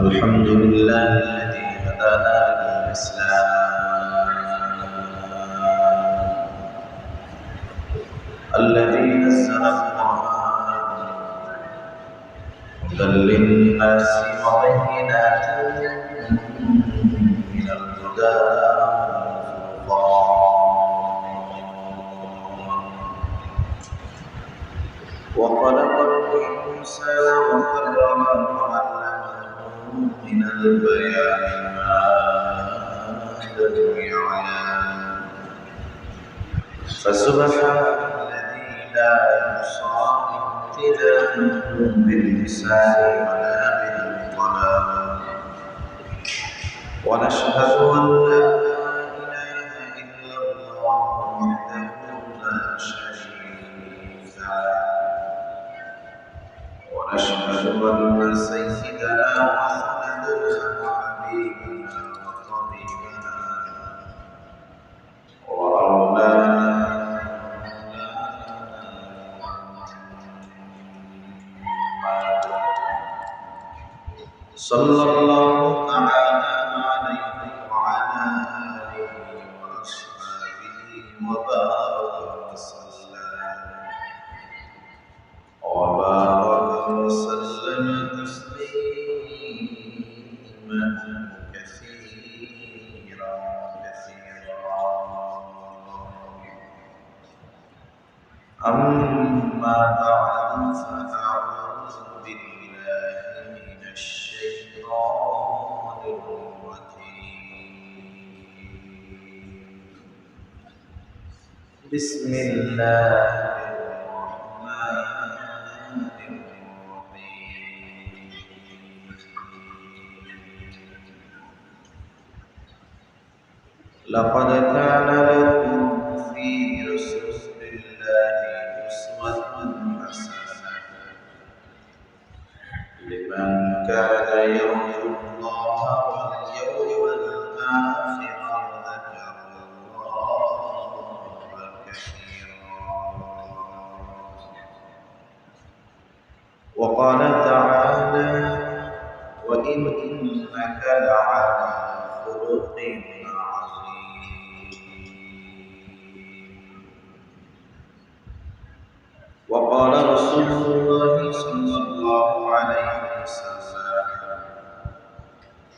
الحمد لله الذي هدانا للإسلام الذي نزل القرآن هدى للناس وبينات من الهدى وخلق الإنسان وكرمه فسبحان الذي لا يحصى امتداد باللسان ولا بالقلم ونشهد أن لا إله إلا الله وحده لا شريك له. ونشهد أن سيدنا وسندنا صلى بسم الله الرحمن الرحيم لقد وسلم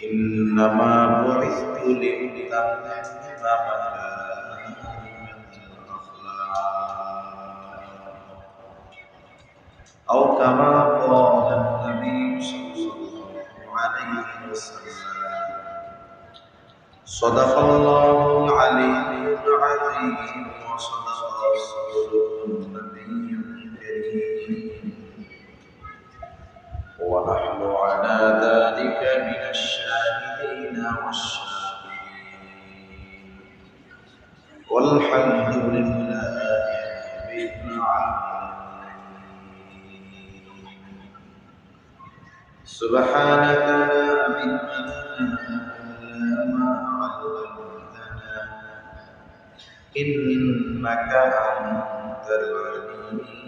إنما بعثت لأتمم مكارم الأخلاق أو كما قال النبي صلى الله عليه وسلم صدق الله العلي العظيم وصدق رسوله النبي ونحن على ذلك من الشاهدين والشاكرين والحمد لله رب العالمين. سبحانك لا علم لنا ما علمتنا إنك أنت العليم.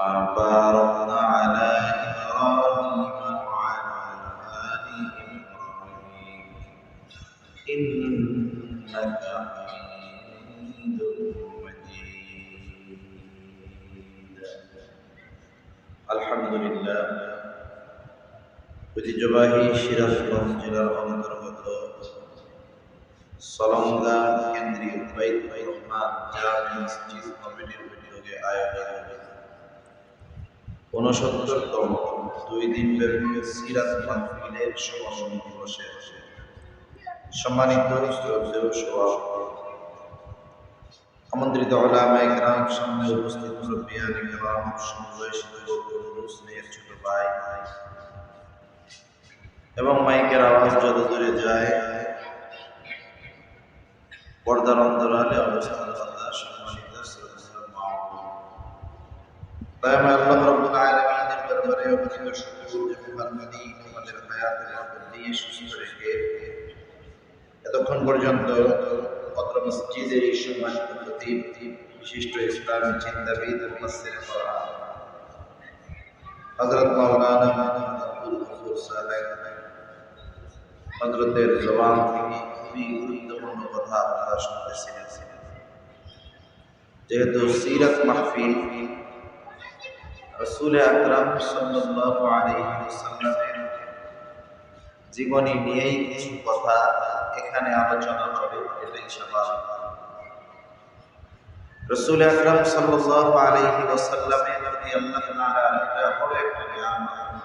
كما باركت على إبراهيم وعلى آل إبراهيم إنك حميد مجيد الحمد لله ঐতিহ্যবাহী সিরাজগঞ্জ জেলার অন্তর্গত সলঙ্গা কেন্দ্রীয় বাইত রহমান জামি মসজিদ কমিটির উদ্যোগে আয়োজিত ঊনসত্তরতম দুই দিনব্যাপী সিরাজ মাহফিলের দিবসে সম্মানিত আমন্ত্রিত একরাম, সামনে উপস্থিত মুরব্বিয়ান একরাম সমবয়সী যুবক ও স্নেহের ছোট ভাই, এবং মাইকের আওয়াজ যত দূরে যায়, পর্দার অন্তরালে বোন। তাই আমি আল্লাহ এতক্ষণ পর্যন্ত অত্র মসজিদের এই সম্মানিত খতিব বিশিষ্ট ইসলামী চিন্তাবিদ মুফাসসির কোরআন হযরত মাওলানা মুহাম্মদ আব্দুল গফুর সাহেব হযরতের জবান থেকে খুবই গুরুত্বপূর্ণ কথা আপনারা শুনতেছিলেন যেহেতু সিরাত মাহফিল রসুল আকরাম সাল্লাল্লাহু আলাইহি ওয়াসাল্লামের জীবনী নিয়েই কিছু কথা এখানে আলোচনা হবে এটাই স্বাভাবিক রসুল আকরাম সাল্লাল্লাহু আলাইহি ওয়াসাল্লামের প্রতি আল্লাহ এটা একটা নিয়ামত।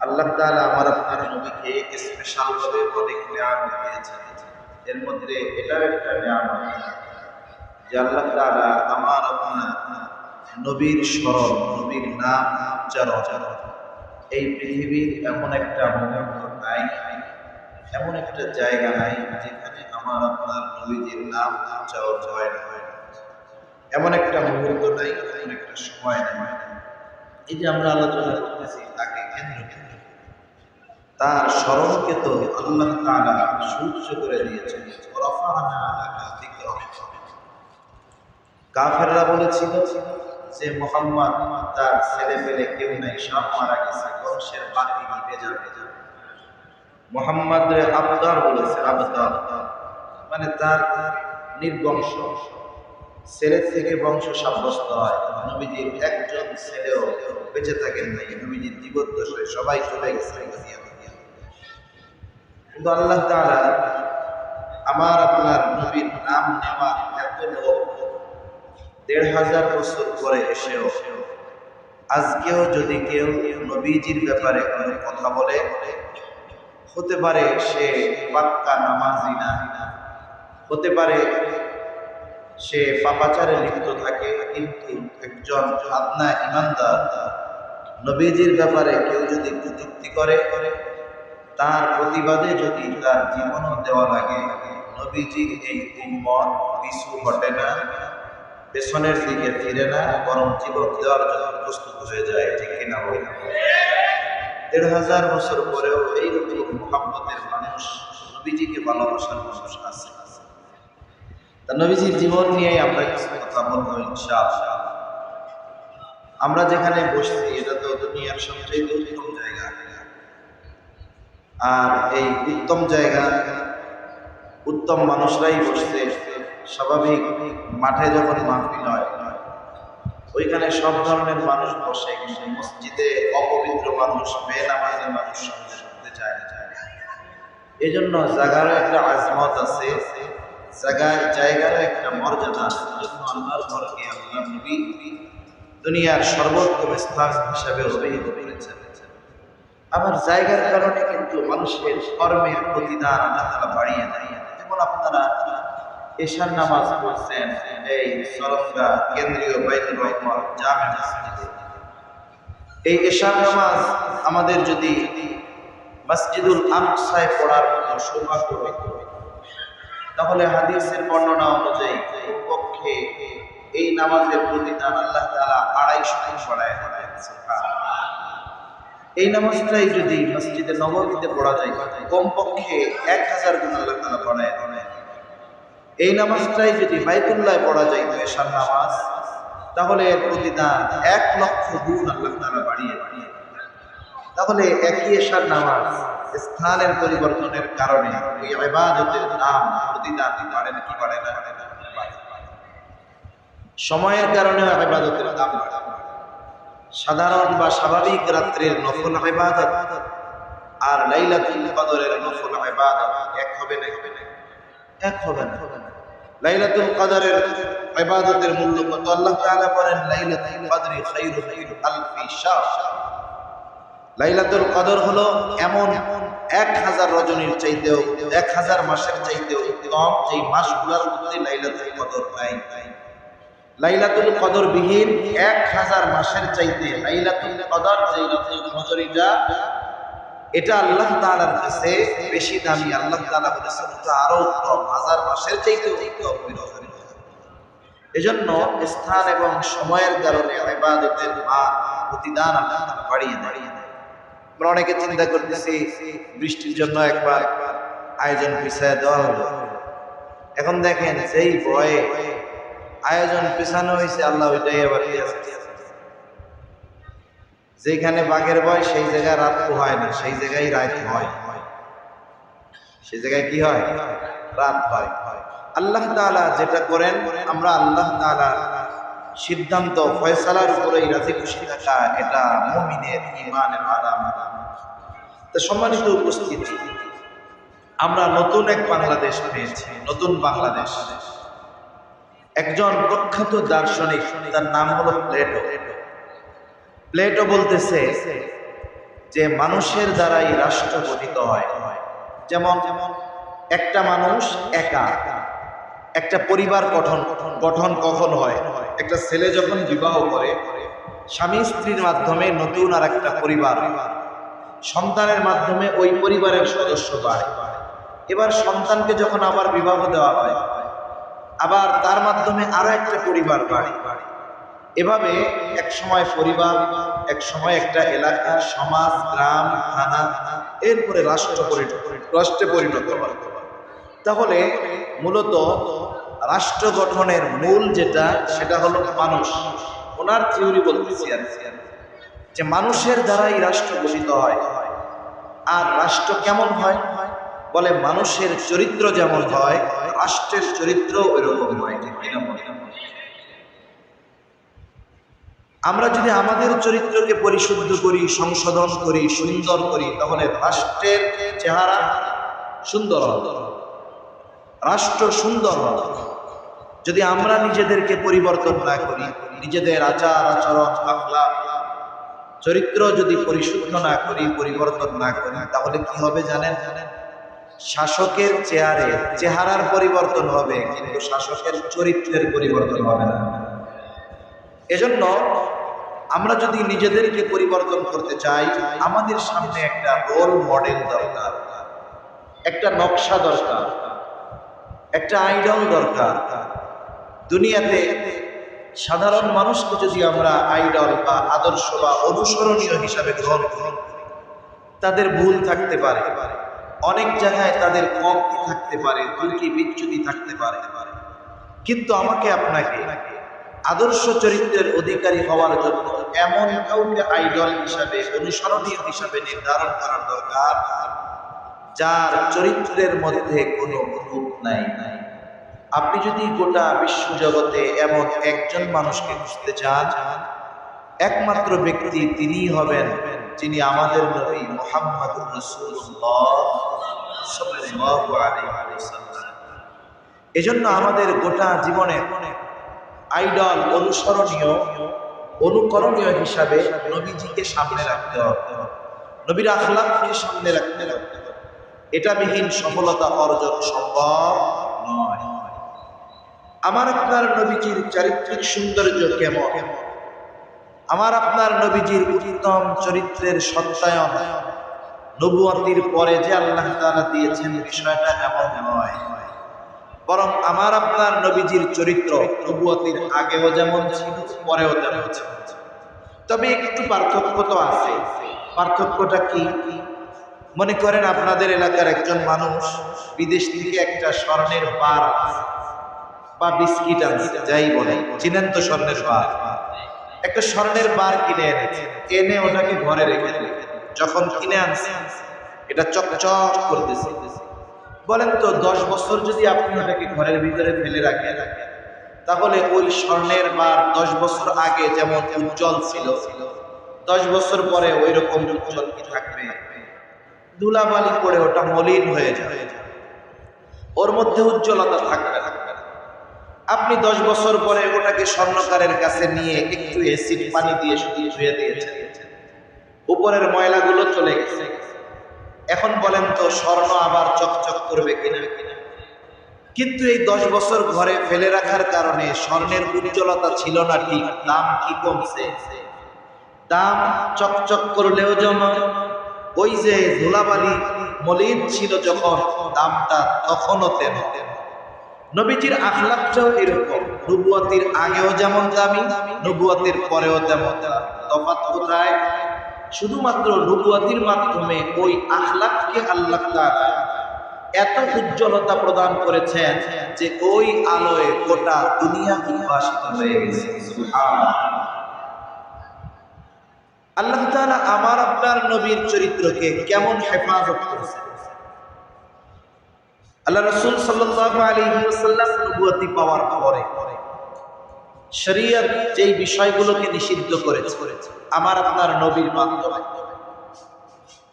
আল্লাহ তাআলা আমার আপনার নবীকে স্পেশাল ভাবে অনেক নিয়ামত দিয়েছেন। এর মধ্যে এটাও একটা নিয়ামত। যে আল্লাহ তাআলা আমার আপনার নবীর স্মরণ, নবীর নাম উচ্চারণ। এই পৃথিবীর এমন একটা মুহূর্ত নাই। এমন একটা জায়গা নাই যেখানে আমার, আপনার নবীজির নাম উচ্চারণ হয় না। এমন একটা মুহূর্ত নাই, এমন একটা সময় নাই। এই যে আমরা আলোচনা করতেছি তাকে কেন্দ্র করে, তার স্মরণকে তো আল্লাহ তাআলা সুউচ্চ করে দিয়েছেন। কাফেররা বলেছিল যে মোহাম্মদ তার ছেলে পেলে কেউ নাই, সব মারা গেছে, বংশের বাতি নিভে যাবে। মোহাম্মদ আবদার বলেছে আবদার। মানে তার নির্বংশ। থেকে বংশ সাব্যস্ত হয়। নবীজির একজন ছেলেও বেঁচে থাকেন নাই। নবীজির সবাই চলে গেছে। কিন্তু আল্লাহ তাআলা আমার আপনার নবীর নাম নেওয়ার এত লোক দেড় হাজার বছর পরে এসেও আজকেও যদি কেউ নবীজির ব্যাপারে কথা বলে হতে পারে সে পাক্কা নামাজি না। হতে পারে সে পাপাচারে লিপ্ত থাকে, কিন্তু একজন আদনা ইমানদার, নবীজির ব্যাপারে কেউ যদি কটূক্তি করে করে তার প্রতিবাদে যদি তার জীবনও দেওয়া লাগে নবীজির এই উম্মত পিছু ঘটে না, পেছনের দিকে ফিরে না, বরং জীবন দেওয়ার জন্য প্রস্তুত হয়ে যায়, ঠিক কিনা বই দেড় হাজার বছর পরেও এইরকম মোহাম্মতের মানুষ নবীজিকে ভালোবাসার মানুষ আছে। তা নবীজির জীবন নিয়ে আমরা কিছু কথা বলব আমরা যেখানে বসছি, এটা তো দুনিয়ার সবচেয়ে উত্তম জায়গা। আর এই উত্তম জায়গা, উত্তম মানুষরাই বসতে স্বাভাবিক মাঠে যখন মাহফিল হয় ওইখানে সব ধরনের মানুষ বসে মসজিদে অপবিত্র মানুষ বেনামাজি মানুষ সঙ্গে শুনতে চায় না। এই জন্য জায়গারও একটা আজমত আছে জায়গার জায়গারও একটা মর্যাদা আছে। দুনিয়ার সর্বোত্তম স্থান হিসাবে অভিহিত করেছেন। আবার জায়গার কারণে কিন্তু মানুষের কর্মের প্রতিদান আল্লাহ তারা বাড়িয়ে দেয় যেমন আপনারা এশার নামাজ পড়ছেন এই সরঙ্গা কেন্দ্রীয় বাইতুর রহমান জামে মসজিদে। এই এশার নামাজ আমাদের যদি মসজিদুল আকসায় পড়ার মতো সৌভাগ্য হইত, তাহলে হাদিসের বর্ণনা অনুযায়ী পক্ষে এই নামাজের প্রতিদান আল্লাহ তাআলা আড়াইশো দিন পড়ায় এই নামাজটাই যদি মসজিদে নবমীতে পড়া যায়, কমপক্ষে এক হাজার গুণ আল্লাহ তাআলা পড়ায়। এই নামাজটাই যদি বাইতুল্লাহ পড়া যায় এশার নামাজ, তাহলে এর প্রতিদান এক লক্ষ গুণ আল্লাহ তাআলা বাড়িয়ে বাড়িয়ে তাহলে একই এশার নামাজ স্থানের পরিবর্তনের কারণে ওই ইবাদতের দাম প্রতিদান বাড়ে না কি বাড়ে না? সময়ের কারণে ইবাদতের দাম বাড়ে। সাধারণ বা স্বাভাবিক রাত্রের নফল ইবাদত আর লাইলাতুল কদরের নফল ইবাদত এক হবে না হবে না? এক হবে না। লাইলাতুল কদরের ইবাদতের মূল্য কত? আল্লাহ তাআলা বলেন, লাইলাতুল কদরি খায়রু মিন আলফি শাহর লাইলাতুল কদর হলো এমন এক হাজার রজনীর চাইতেও, এক হাজার মাসের চাইতেও কম এই মাসগুলোর মধ্যে লাইলাতুল কদর নাই। লাইলাতুল কদর বিহীন এক হাজার মাসের চাইতে লাইলাতুল কদর যে রাতুল কদরিটা এটা আল্লাহ তাআলার কাছে বেশি দামি। আল্লাহ তাআলা বলেছেন আরও উত্তম। হাজার মাসের চাইতে উত্তম এজন্য স্থান এবং সময়ের কারণে ইবাদতের মান, প্রতিদান আল্লাহ বাড়িয়ে দাঁড়িয়ে দেয়। আমরা অনেকে চিন্তা করতেছি, বৃষ্টির জন্য একবার আয়োজন পিছায় দেওয়া হলো। এখন দেখেন সেই ভয়ে আয়োজন পিছানো হয়েছে, আল্লাহ ওইটাই এবার দিয়েছে যেখানে বাঘের ভয়, সেই জায়গায় রাত হয় না, সেই জায়গায় রাত হয়। সেই জায়গায় কি হয়? রাত হয়। আল্লাহ তাআলা যেটা করেন, আমরা আল্লাহ তাআলা সিদ্ধান্ত, ফয়সালার উপরেই রাজি খুশি থাকা এটা মুমিনের ইমানের আলামত। তো সম্মানিত উপস্থিতি, আমরা নতুন এক বাংলাদেশ পেয়েছি, নতুন বাংলাদেশ। একজন প্রখ্যাত দার্শনিক, তার নাম হলো প্লেটো। প্লেটো বলতেছে যে মানুষের দ্বারাই রাষ্ট্র গঠিত হয়। যেমন একটা মানুষ একা, একটা পরিবার গঠন গঠন কখন হয়? একটা ছেলে যখন বিবাহ করে, স্বামী স্ত্রীর মাধ্যমে নতুন আর একটা পরিবার সন্তানের মাধ্যমে ওই পরিবারের সদস্য বাড়ে। এবার সন্তানকে যখন আবার বিবাহ দেওয়া হয়, আবার তার মাধ্যমে আরও একটা পরিবার বাড়ে। এভাবে এক সময় পরিবার, এক সময় একটা এলাকা, সমাজ, গ্রাম, থানা, এরপরে রাষ্ট্র পরিণত, রাষ্ট্রে পরিণত হয়। তাহলে মূলত রাষ্ট্র গঠনের মূল যেটা, সেটা হলো মানুষ। ওনার থিওরি বলতেছি আর। যে মানুষের দ্বারাই রাষ্ট্র গঠিত হয়। আর রাষ্ট্র কেমন হয়? বলে মানুষের চরিত্র যেমন হয়, রাষ্ট্রের চরিত্র ওইরকম হয়। ঠিক কিনা বলে? আমরা যদি আমাদের চরিত্রকে পরিশুদ্ধ করি, সংশোধন করি, সুন্দর করি, তাহলে রাষ্ট্রের চেহারা সুন্দর রাষ্ট্র সুন্দর যদি আমরা নিজেদেরকে পরিবর্তন না করি, নিজেদের আচার, আচরণ আখলা চরিত্র যদি পরিশুদ্ধ না করি, পরিবর্তন না করি, তাহলে কি হবে জানেন জানেন? শাসকের চেয়ারে চেহারার পরিবর্তন হবে, কিন্তু শাসকের চরিত্রের পরিবর্তন হবে না। এজন্য আমরা যদি নিজেদেরকে পরিবর্তন করতে চাই, আমাদের সামনে একটা রোল মডেল দরকার, একটা নকশা দরকার, একটা আইডল দরকার। দুনিয়াতে সাধারণ মানুষকে যদি আমরা আইডল বা আদর্শ বা অনুসরণীয় হিসাবে গ্রহণ করি, তাদের ভুল থাকতে পারে। অনেক জায়গায় তাদের কমতি থাকতে পারে ত্রুটি বিচ্যুতি থাকতে পারে। কিন্তু আমাকে আপনাকে আদর্শ চরিত্রের অধিকারী হওয়ার জন্য এমন কাউকে আইডল হিসাবে, অনুসরণীয় হিসাবে নির্ধারণ করার দরকার। যার চরিত্রের মধ্যে কোনো খুঁত নাই। নাই আপনি যদি গোটা বিশ্বজগতে এমন একজন মানুষকে খুঁজতে চান, একমাত্র ব্যক্তি তিনি হবেন যিনি আমাদের নবী মোহাম্মদ এজন্য আমাদের গোটা জীবনে আইডল অনুসরণীয়, অনুকরণীয় হিসাবে নবীজিকে সামনে রাখতে হবে। নবীর আখলাককে সামনে রাখতে হবে। এটা বিহীন সফলতা অর্জন সম্ভব নয়। আমার আপনার নবীজির চারিত্রিক সৌন্দর্য কেমন? আমার আপনার নবীজির উত্তম চরিত্রের সত্যায়ন নবুয়াতির পরে যে আল্লাহ তাআলা দিয়েছেন বিষয়টা এমন নয়। বরং আমার আপনার নবীজির চরিত্র নবুয়াতির আগেও যেমন ছিল, পরেও তেমন ছিল। তবে একটু পার্থক্য তো আছে। পার্থক্যটা কি? মনে করেন আপনাদের এলাকার একজন মানুষ বিদেশ থেকে একটা স্বর্ণের বার বা বিস্কিট আনছে, যাই বলে। চিনেন তো স্বর্ণের বার। একটা স্বর্ণের বার কিনে এনেছে, এনে ওটাকে ঘরে রেখে। যখন কিনে আনছে, এটা চকচক করতেছে। বলেন তো, দশ বছর যদি আপনি ওটাকে ঘরের ভিতরে ফেলে রাখেন, তাহলে ওই স্বর্ণের বার দশ বছর আগে যেমন উজ্জ্বল ছিল, দশ বছর পরে ওই রকম উজ্জ্বল কি থাকবে? ধুলাবালি পড়ে ওটা মলিন হয়ে যাবে। ওর মধ্যে উজ্জ্বলতা থাকবে আপনি দশ বছর পরে ওটাকে স্বর্ণকারের কাছে নিয়ে একটু এসিড পানি দিয়ে শুধু ধুয়ে দিয়েছেন। উপরের ময়লাগুলো চলে গেছে। এখন বলেন তো স্বর্ণ আবার চকচক করবে কিনা? কিনা কিন্তু এই দশ বছর ঘরে ফেলে রাখার কারণে স্বর্ণের উজ্জ্বলতা ছিল না ঠিক, দাম কি কমছে? দাম চকচক করলেও যেমন ওই যে ধুলাবালি মলিন ছিল যখন, দামটা তখনও তেমন। নবীজির আখলাপটাও এরকম, নবুয়াতির আগেও যেমন দামি, নবুয়াতির পরেও তেমন। দামি তফাৎ কোথায়? শুধুমাত্র নবুয়াতির মাধ্যমে ওই আখলাককে আল্লাহ তাআলা এত উজ্জ্বলতা প্রদান করেছেন যে ওই আলোয় গোটা দুনিয়া উদ্ভাসিত হয়ে গেছে। আল্লাহ তাআলা আমার, আপনার নবীর চরিত্রকে কেমন হেফাজত করেছেন? আল্লাহ রসুল সাল্লাল্লাহু আলাইহি ওয়াসাল্লাম নবুয়তি পাওয়ার পরে শরীয়ত যেই বিষয়গুলোকে নিষিদ্ধ করেছে, আমার আপনার নবীর মাধ্যমে।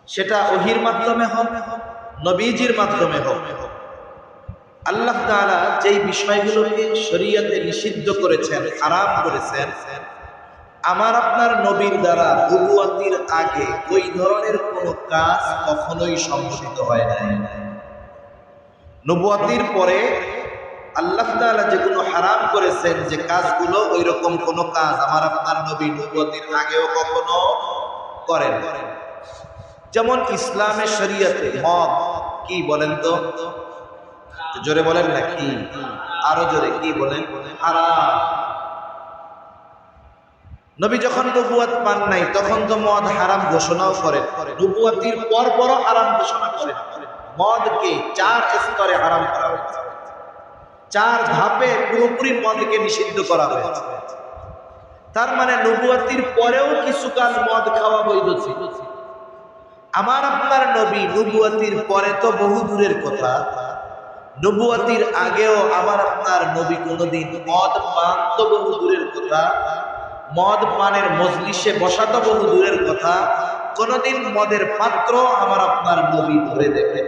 সেটা ওহির মাধ্যমে হোক, নবীজির মাধ্যমে হোক। আল্লাহ তাআলা যেই বিষয়গুলোকে শরীয়তে নিষিদ্ধ করেছেন, হারাম করেছেন, আমার আপনার নবীর দ্বারা নবুয়াতির আগে ওই ধরনের কোনো কাজ কখনোই সংঘটিত হয় নাই। নবুয়াতির পরে আল্লাহ তাআলা যেগুলো হারাম করেছেন, যে কাজগুলো ওই রকম কোনো কাজ আমার আপনার নবী নবুয়াতির আগেও কখনো করেন। যেমন ইসলামের শরীয়তে মদ, কি বলেন তো? জোরে বলেন না, কি? আরও জোরে, কি বলেন? হারাম। নবী যখন নবুয়াত পান নাই, তখন তো মদ হারাম ঘোষণাও করেন। নবুয়াতির পর পরও হারাম ঘোষণা করেন। মদকে চার স্তরে হারাম করা হয়েছে। চার ধাপে পুরোপুরি মদকে নিষিদ্ধ করা হয়েছে। তার মানে নবুয়াতির পরেও কিছু কিছুকাল মদ খাওয়া বৈধ ছিল। আমার আপনার নবী নবুয়াতির পরে তো বহু দূরের কথা। নবুয়াতির আগেও আমার আপনার নবী কোনোদিন মদ পান তো বহু দূরের কথা। মদ পানের মজলিসে বসা তো বহু দূরের কথা। কোনোদিন মদের পাত্র আমার আপনার নবী ধরে দেখে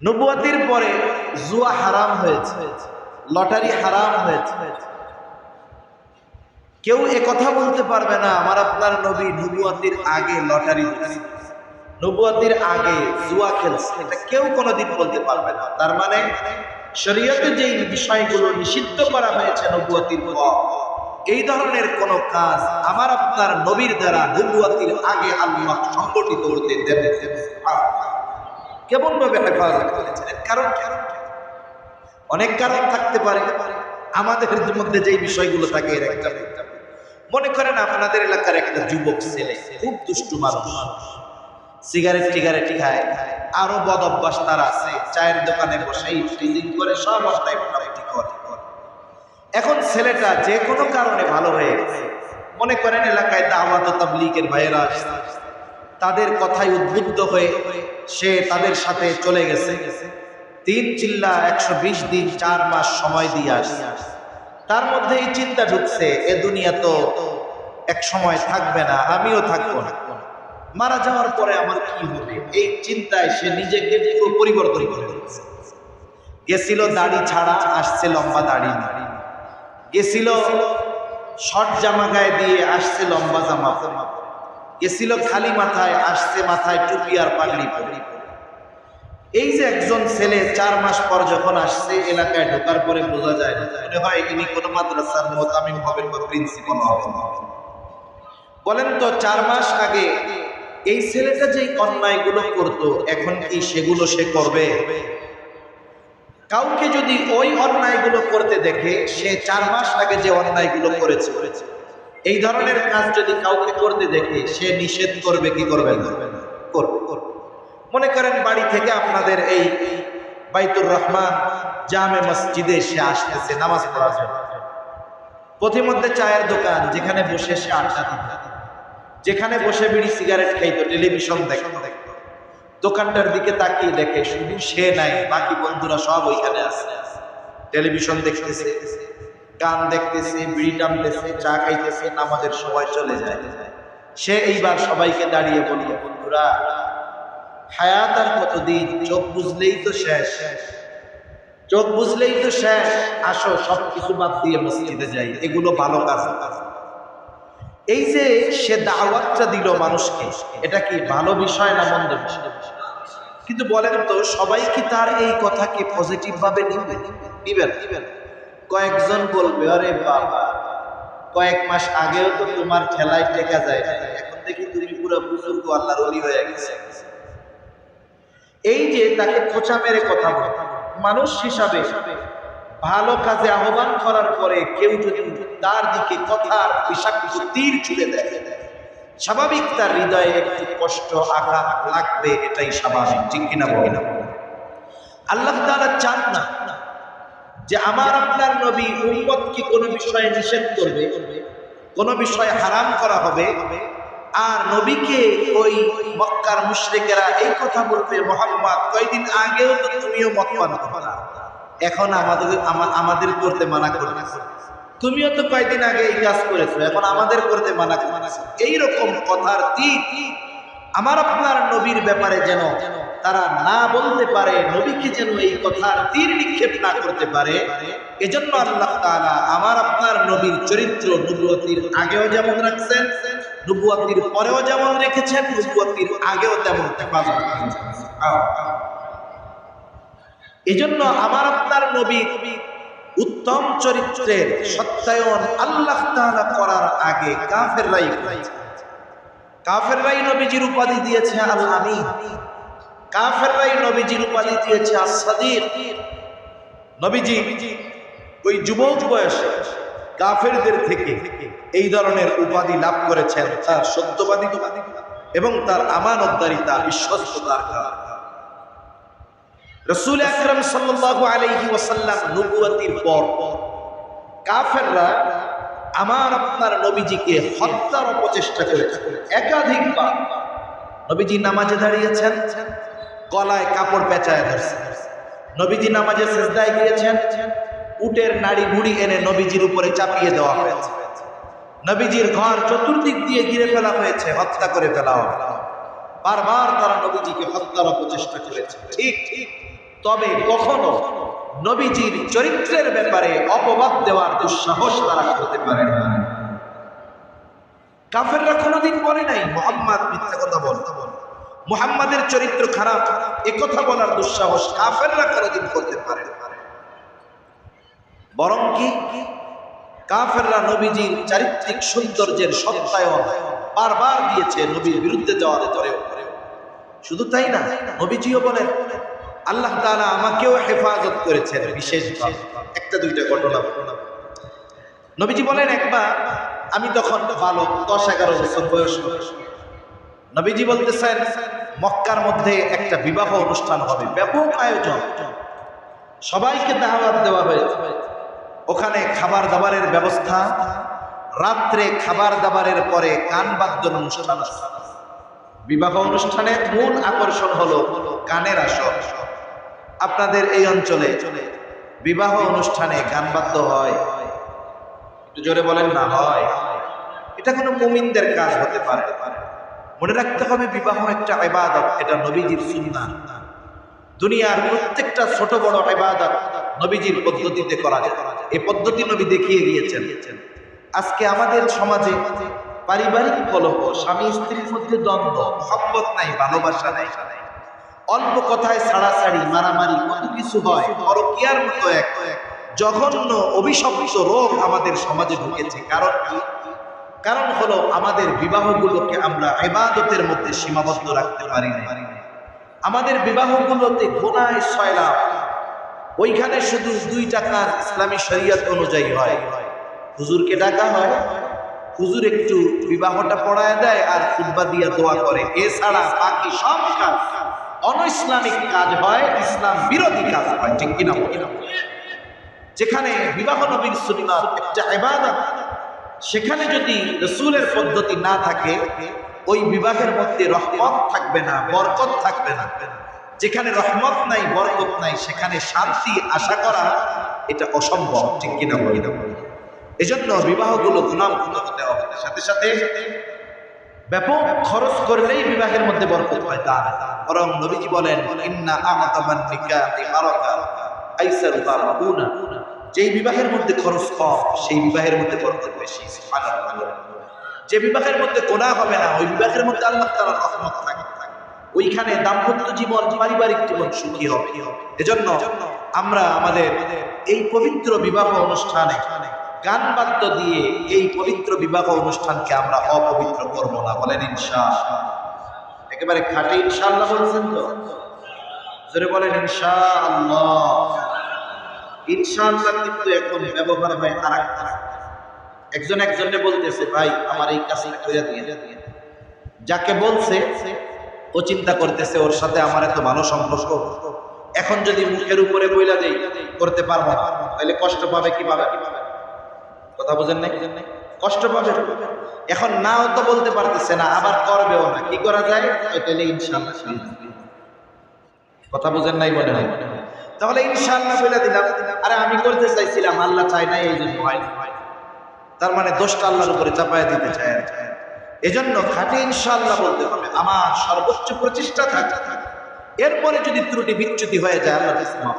নবুয়াতির পরে জুয়া হারাম হয়েছে, লটারি হারাম হয়েছে। কেউ এ কথা বলতে পারবে না, আমার আপনার নবী নবুয়াতির আগে লটারি নবুয়াতির আগে জুয়া খেলছে, এটা কেউ কোনোদিন বলতে পারবে না। তার মানে শরীয়তে যেই বিষয়গুলো নিষিদ্ধ করা হয়েছে নবুয়াতির পর, এই ধরনের কোন কাজ আমার আপনার নবীর দ্বারা নবুয়াতির আগে আল্লাহ সংগঠিত হতে দেন কেমন ভাবে হেফাজত করেছেন? এর কারণ অনেক কারণ থাকতে পারে। আমাদের মধ্যে যেই বিষয়গুলো থাকে, এর একটা মনে করেন আপনাদের এলাকার একটা যুবক ছেলে, খুব দুষ্টু মানুষ। সিগারেট টিগারেট খায়। আরও বদ অভ্যাস তার আছে। চায়ের দোকানে বসেই ফ্রিজিং করে, সব অবস্থায় মোটামুটি করে। এখন ছেলেটা যে কোনো কারণে ভালো হয়ে গেছে। মনে করেন এলাকায় দাওয়াত তাবলিগের ভাইয়েরা তাদের কথায় উদ্বুদ্ধ হয়ে সে তাদের সাথে চলে গেছে। তিন চিল্লা একশো বিশ দিন চার মাস সময় দিয়ে আসে তার মধ্যে এই চিন্তা ঢুকছে, এ দুনিয়া তো এক সময় থাকবে না, আমিও থাকব না। মারা যাওয়ার পরে আমার কি হবে? এই চিন্তায় সে নিজেকে পুরো পরিবর্তন করে দিয়েছে গেছিল দাড়ি ছাড়া, আসছে লম্বা দাড়ি। গেছিল শর্ট জামা গায়ে দিয়ে, আসছে লম্বা জামা পরে। গেছিল খালি মাথায়, আসছে মাথায় টুপি আর পাগড়ি পরে। এই যে একজন ছেলে চার মাস পর যখন আসছে এলাকায় ঢোকার পরে বোঝা যায়, মনে হয় ইনি কোনো মাদ্রাসার মোতামিম হবেন বা প্রিন্সিপাল হবেন। বলেন তো, চার মাস আগে এই ছেলেটা যে অন্যায়গুলো করতো, এখন কি সেগুলো সে করবে? কাউকে যদি ওই অন্যায়গুলো করতে দেখে, সে চার মাস আগে যে অন্যায়গুলো করেছে করেছে এই ধরনের কাজ যদি কাউকে করতে দেখে, সে নিষেধ করবে, কি করবে না? করবে। করবে মনে করেন বাড়ি থেকে আপনাদের এই বাইতুর রহমান জামে মসজিদে সে আসতেছে, নামাজ পড়ার জন্য। পথিমধ্যে চায়ের দোকান, যেখানে বসে সে আড্ডা দিত। যেখানে বসে বিড়ি, সিগারেট খাইতো, টেলিভিশন দেখতো। দোকানটার দিকে তাকিয়ে দেখে শুধু সে নাই, বাকি বন্ধুরা সব ওইখানে আছে। টেলিভিশন দেখতেছে। গান দেখতেছে, বিড়ি টানতেছে, চা খাইতেছে, নামাজের সময় চলে যায়। সে এইবার সবাইকে দাঁড়িয়ে বলি, বন্ধুরা, হায়াত আর কতদিন? চোখ বুঝলেই তো শেষ। চোখ বুঝলেই তো শেষ। আসো সব কিছু বাদ দিয়ে মসজিদে যাই। এগুলো ভালো কাজ এই যে সে দাওয়াতটা দিল মানুষকে, এটা কি ভালো বিষয় না মন্দ বিষয়? কিন্তু বলেন তো, সবাই কি তার এই কথাকে পজিটিভ ভাবে নিবে? নিবেন নিবেন কয়েকজন বলবে, আরে বাবা, কয়েক মাস আগেও তো তোমার ঠেলায় টেকা যায় না। এখন দেখি তুমি পুরো বুজুর্গ আল্লাহর অলি হয়ে গেছে এই যে তাকে খোঁচা মেরে কথা বলে, মানুষ হিসাবে ভালো কাজে আহ্বান করার পরে কেউ যদি তার দিকে কথার বিষাক্ত তীর ছুড়ে দেয়, স্বাভাবিক তার হৃদয়ে একটু কষ্ট, আঘাত লাগবে, এটাই স্বাভাবিক, ঠিক কিনা বলি না আল্লাহ তাআলা চান না যে আমার আপনার নবী উম্মত কি কোনো বিষয়ে নিষেধ করবে? কোনো বিষয়ে হারাম করা হবে? আর নবীকে ওই মক্কার মুশরিকেরা এই কথা বলবে মোহাম্মদ কয়েকদিন আগেও তো তুমিও মত পান করলা এখন আমাদের, আমা- আমাদের করতে মানা করবে তুমিও তো কয়েকদিন আগে এই কাজ করেছ, এখন আমাদের করতে মানা করছ। এইরকম কথার তীর আমার আপনার নবীর ব্যাপারে যেন তারা না বলতে পারে, নবীকে যেন এই কথার তীর নিক্ষেপ না করতে পারে, এজন্য আল্লাহ তালা আমার আপনার নবীর চরিত্র নবুয়তির আগেও যেমন রাখছেন নবুয়তির পরেও যেমন রেখেছেন নবুয়তির আগেও তেমন হেফাজত এজন্য আমার আপনার নবী উত্তম চরিত্রের সত্যায়ন আল্লাহ তালা করার আগে কাফেররাই করেছে কাফেররাই নবীজির উপাধি দিয়েছে আল আমিন কাফেররাই নবীজির উপাধি দিয়েছে আসাদির নবীজি ওই যুবক বয়সে কাফেরদের থেকে এই ধরনের উপাধি লাভ করেছেন, তার সত্যবাদী এবং তার আমানতদারিতা, বিশ্বস্ততার রসুল আকরম সাল্লাল্লাহু আলাইহি ওয়াসাল্লাম নবুয়তির পর কাফেররা আমার আপনার নবীজিকে হত্যার অপচেষ্টা করেছে একাধিকবার নবীজি নামাজে দাঁড়িয়েছেন। গলায় কাপড় পেঁচায় ধরছে। নবীজি নামাজে সেজদায় গিয়েছেন, উটের নাড়ি ভুড়ি এনে নবীজির উপরে চাপিয়ে দেওয়া হয়েছে। নবীজির ঘর চতুর্দিক দিয়ে ঘিরে ফেলা হয়েছে, হত্যা করে ফেলা বারবার তারা নবীজিকে হত্যার অপচেষ্টা করেছে। ঠিক ঠিক। তবে কখনো নবীজির চরিত্রের ব্যাপারে অপবাদ দেওয়ার দুঃসাহস তারা করতে পারে কাফেররা কোনোদিন বলে নাই, মোহাম্মদ মিথ্যা কথা বল। মোহাম্মদের চরিত্র খারাপ কথা বলার দুঃসাহস কাফেররা কোনোদিন করতে পারে বরং কি? কাফেররা নবীজির চারিত্রিক সৌন্দর্যের সত্যায়ন বারবার দিয়েছে নবীর বিরুদ্ধে যাওয়ার পরেও শুধু তাই না, নবীজিও বলেন, আল্লাহ তাআলা আমাকেও হেফাজত করেছেন বিশেষভাবে। একটা, দুইটা ঘটনা ঘটনা নবীজি বলেন, একবার আমি তখন ভালো দশ, এগারো বছর বয়স নবীজি বলতেছেন, মক্কার মধ্যে একটা বিবাহ অনুষ্ঠান হবে, ব্যাপক আয়োজন। সবাইকে দাওয়াত দেওয়া হয়েছে। ওখানে খাবার দাবারের ব্যবস্থা, রাত্রে খাবার দাবারের পরে গান বাদ্যর অনুষ্ঠান। বিবাহ অনুষ্ঠানের মূল আকর্ষণ হলো গানের আসর। আপনাদের এই অঞ্চলে বিবাহ অনুষ্ঠানে গান বাদ্য হয়। একটু জোরে বলেন না, হয়। এটা কোনো মুমিনদের কাজ হতে পারে মনে রাখতে হবে বিবাহ একটা ইবাদত, এটা নবীজির সুন্নাহ। দুনিয়ার প্রত্যেকটা ছোট বড় ইবাদত নবীজির পদ্ধতিতে করা যায়। এই পদ্ধতি নবী দেখিয়ে গিয়েছেন আজকে আমাদের সমাজে পারিবারিক কলহ, স্বামী স্ত্রীর মধ্যে দ্বন্দ্ব, মহব্বত নাই, ভালোবাসা নাই। অল্প কথায় ছাড়াছাড়ি, মারামারি, কত কিছু হয়, পরকিয়ার মতো এক জঘন্য অভিশপ্ত রোগ আমাদের সমাজে ঢুকেছে। কারণ কি? কারণ হলো আমাদের বিবাহগুলোকে আমরা ইবাদতের মধ্যে সীমাবদ্ধ রাখতে পারি না আমাদের বিবাহগুলোতে গোনায় সয়লাভ ওইখানে শুধু দুই টাকা ইসলামী শরীয়ত অনুযায়ী হয়। হুজুরকে ডাকা হয়। হুজুর একটু বিবাহটা পড়ায় দেয় আর খুতবা দিয়া দোয়া করে। এছাড়া বাকি সব কাজ অনইসলামিক কাজ হয়, ইসলাম বিরোধী কাজ হয়। ঠিক কিনা যেখানে বিবাহ নবীর সুন্নাত একটা ইবাদত। সেখানে যদি রসুলের পদ্ধতি না থাকে, ওই বিবাহের মধ্যে রহমত থাকবে না, বরকত থাকবে না। যেখানে রহমত নাই, বরকত নাই, সেখানে শান্তি আশা করা, এটা অসম্ভব, ঠিক কিনা বলি? না এজন্য বিবাহগুলো গুণাম হতে হবে। সাথে সাথে ব্যাপক খরচ করলেই বিবাহের মধ্যে বরকত হয় তা বরং নবীজি বলেন, ইন্না আমাতামান নিকাহি বারাকুনা যেই বিবাহের মধ্যে খরচ কম, সেই বিবাহের মধ্যে বরকত বেশি যে বিবাহের মধ্যে গোনা হবে না, ওই বিবাহের মধ্যে আল্লাহ তাআলার রহমত থাকে। ওইখানে দাম্পত্য জীবন, পারিবারিক জীবন সুখী হবে। এজন্য আমরা আমাদের এই পবিত্র বিবাহ অনুষ্ঠানে গান বাদ্য দিয়ে এই পবিত্র বিবাহ অনুষ্ঠানকে আমরা অপবিত্র করব না বলেন ইনশাআল্লাহ। একেবারে খাঁটি ইনশাআল্লাহ বলছেন তো? জোরে বলেন ইনশাআল্লাহ। ইনশাআল্লাহ কিন্তু এখন ব্যবহার হয় আর একজন একজনে বলতেছে, ভাই, আমার এই কাছে কইরা দিয়ে যাকে বলছে, ও চিন্তা করতেছে, ওর সাথে আমার এত ভালো সম্পর্ক। এখন যদি মুখের উপরে বইলা দেই, করতে পারব না। তাহলে কষ্ট পাবে কীভাবে? কথা বুঝেন নাই? কষ্ট পাবে। এখন নাও তো বলতে পারতেছে না, আবার করবেও না। কি করা যায়? তাহলে ইনশাআল্লাহ। কথা বুঝেন নাই মনে হয় তাহলে ইনশাল্লাহ বলে দিলাম, আরে আমি করতে চাইছিলাম, আল্লাহ চাই নাই এই জন্য হয় তার মানে দোষটা আল্লাহর উপরে চাপায় দিতে চায় এজন্য খাঁটি ইনশাল্লাহ বলতে হবে, আমার সর্বোচ্চ প্রচেষ্টা থাকে। এরপরে যদি ত্রুটি বিচ্যুতি হয়ে যায়, আল্লাহ।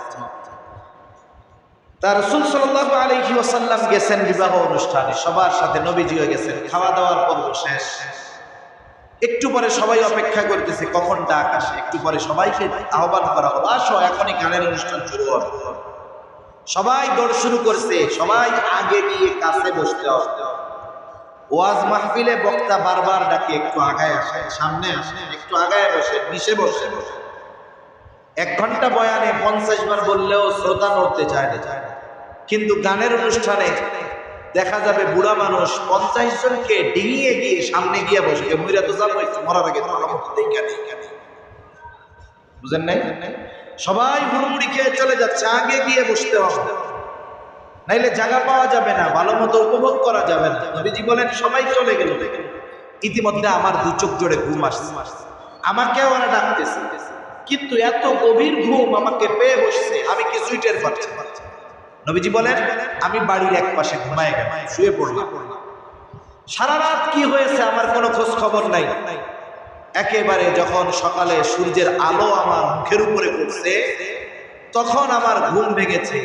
তার রসুল সাল্লাল্লাহু আলাইহি ওয়াসাল্লাম গেছেন বিবাহ অনুষ্ঠানে, সবার সাথে নবীজিও গেছেন, খাওয়া দাওয়ার পর্ব শেষ। একটু পরে সবাই অপেক্ষা করতেছে, কখন ডাক আসে? একটু পরে সবাইকে আহ্বান করা হলো, আসো, এখনই গানের অনুষ্ঠান শুরু হবে। সবাই দৌড় শুরু করছে, সবাই আগে গিয়ে কাছে বসতে হবে। ওয়াজ মাহফিলে বক্তা বারবার ডাকে, একটু আগায় আসে সামনে আসে একটু আগায় বসে নিচে বসে বসে এক ঘণ্টা বয়ানে পঞ্চাশ বার বললেও শ্রোতা নড়তে চায় না। কিন্তু গানের অনুষ্ঠানে দেখা যাবে বুড়া মানুষ পঞ্চাশ জনকে ডিঙিয়ে গিয়ে সামনে গিয়ে বসে মইরা তো যাব মরার আগে বুঝেন নাই? সবাই হুড়মুড়ি খেয়ে চলে যাচ্ছে, আগে গিয়ে বসতে হবে। নাইলে জায়গা পাওয়া যাবে না, ভালো মতো উপভোগ করা যাবে না। নবীজি বলেন, সবাই চলে গেল। ইতিমধ্যে আমার দু চোখ জোড়ে ঘুম আসছে। আমাকেও ওরা ডাকতেছে। কিন্তু এত গভীর ঘুম আমাকে পেয়ে বসছে, আমি কিছুই টের পাচ্ছি না। নবীজি বলেন, আমি বাড়ির এক পাশে ঘুমায় গেলাম, শুয়ে পড়লাম। সারা রাত কি হয়েছে আমার কোনো খোঁজ খবর নাই। একেবারে যখন সকালে সূর্যের আলো আমার মুখের উপরে পড়ছে, তখন আমার ঘুম ভেঙেছে।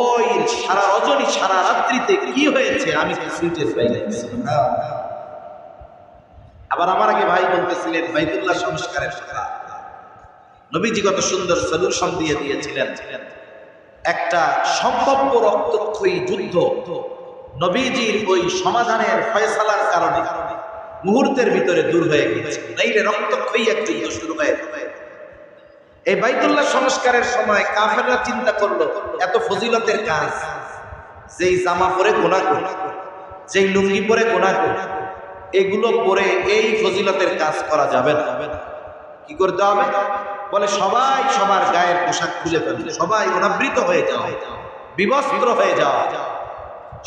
ওই সারা রজনী সারা রাত্রিতে কি হয়েছে আমি পাই নাই। আবার আমার আগে ভাই বলতেছিলেন, বাইতুল্লাহ সংস্কারের কথা। নবীজি কত সুন্দর সলিউশন দিয়ে দিয়েছিলেন। একটা সম্ভাব্য রক্তক্ষয়ী যুদ্ধ নবীজির ওই সমাধানের ফয়সালার কারণে মুহূর্তের ভিতরে দূর হয়ে গিয়েছে। নাইলে রক্তক্ষয়ী এক যুদ্ধ শুরু হয়ে এই বাইতুল্লাহ সংস্কারের সময় কাফেররা চিন্তা করল, এত ফজিলতের কাজ। যেই জামা পরে গোনা করে, যেই লুঙ্গি পরে গোনা করে, এগুলো পরে এই ফজিলতের কাজ করা যাবে না। কি করতে হবে? বলে, সবাই সবার গায়ের পোশাক খুলে ফেলবে সবাই অনাবৃত হয়ে যাও। বিবস্ত্র হয়ে যাও।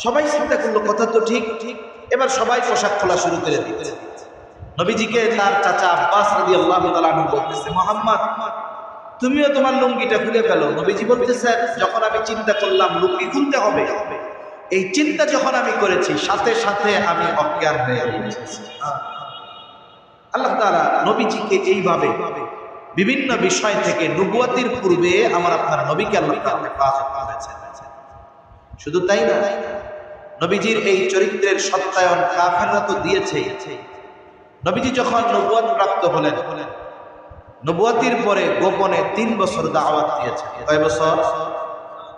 সবাই চিন্তা করল, কথা তো ঠিক। ঠিক এবার সবাই পোশাক খোলা শুরু করে দিচ্ছে নবীজিকে তার চাচা আব্বাস রাদি আল্লাহ বলতেছে, মোহাম্মদ, তুমিও তোমার লুঙ্গিটা খুলে ফেলো। নবীজি বলতেছে যখন আমি চিন্তা করলাম লুঙ্গি খুলতে হবে, এই চিন্তা যখন আমি করেছি, সাথে সাথে আমি অজ্ঞান হয়ে গিয়েছি আল্লাহ তাআলা নবীজিকে এইভাবে বিভিন্ন বিষয় থেকে নবুয়াতির পূর্বে আমার আপনার নবীকে আল্লাহ শুধু তাই না, নবীজির এই চরিত্রের সত্যায়ন কাফেররা তো দিয়েছে নবীজি যখন নবুয়াত প্রাপ্ত হলেন, নবুয়াতির পরে গোপনে তিন বছর দাওয়াত দিয়েছে কয় বছর?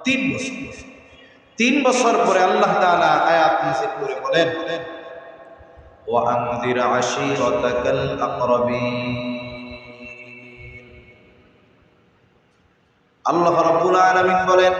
তিন বছর। তিন বছর পরে আল্লাহ তাআলা আয়াত করে বলেন وأنذر عشيرتك الأقربين আল্লাহ রাব্বুল আলামিন বলেন